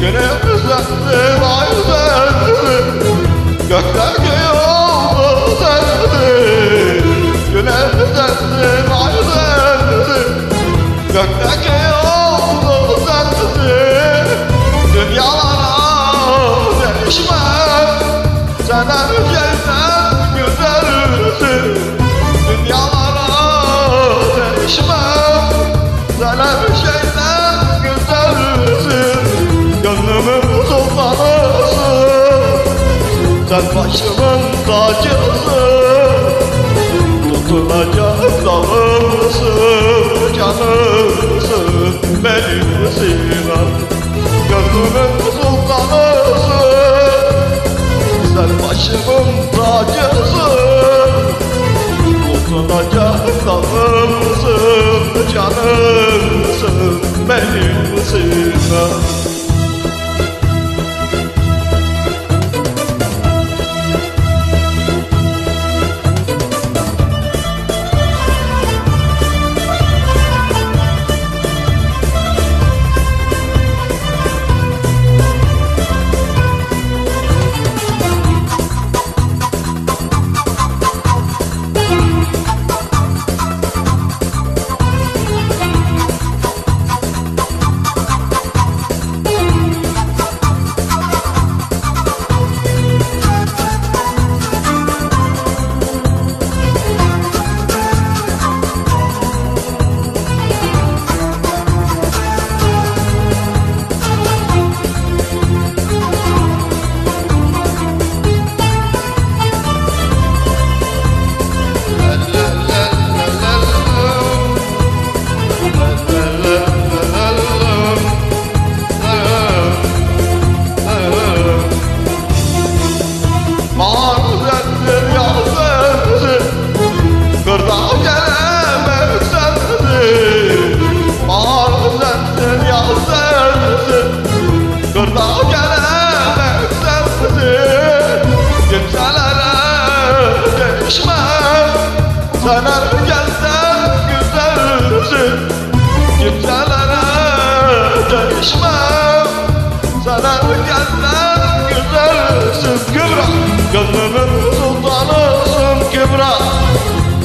Gönül düzendim ay düzendim Gökler göğe oldu düzendim Gönül düzendim ay düzendim Gökler göğe oldu düzendim Dünyalara değişmem Sana gelmem güzelim Dünyalara değişmem sen başımın tacısın Tutunacak dalımsın Canımsın benimsin Gönlümün sultanısın. Sen başımın tacısın Tutunacak dalımsın Canımsın benimsin Sen herkesten güzelsin Kimselere değişmem. Sen herkesten güzelsin Kübra Gönlümün sultanısın Kübra.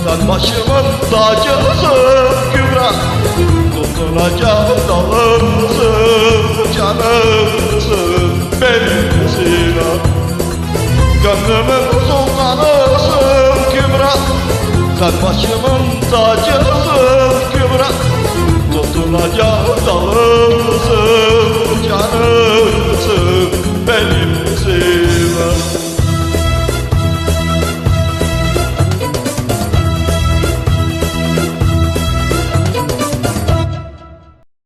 Sen başımın tacısın Kübra. Tutunacak dalımsın Canımsın. Benimsin Gönlümün sultanısın Sen başımın tacısın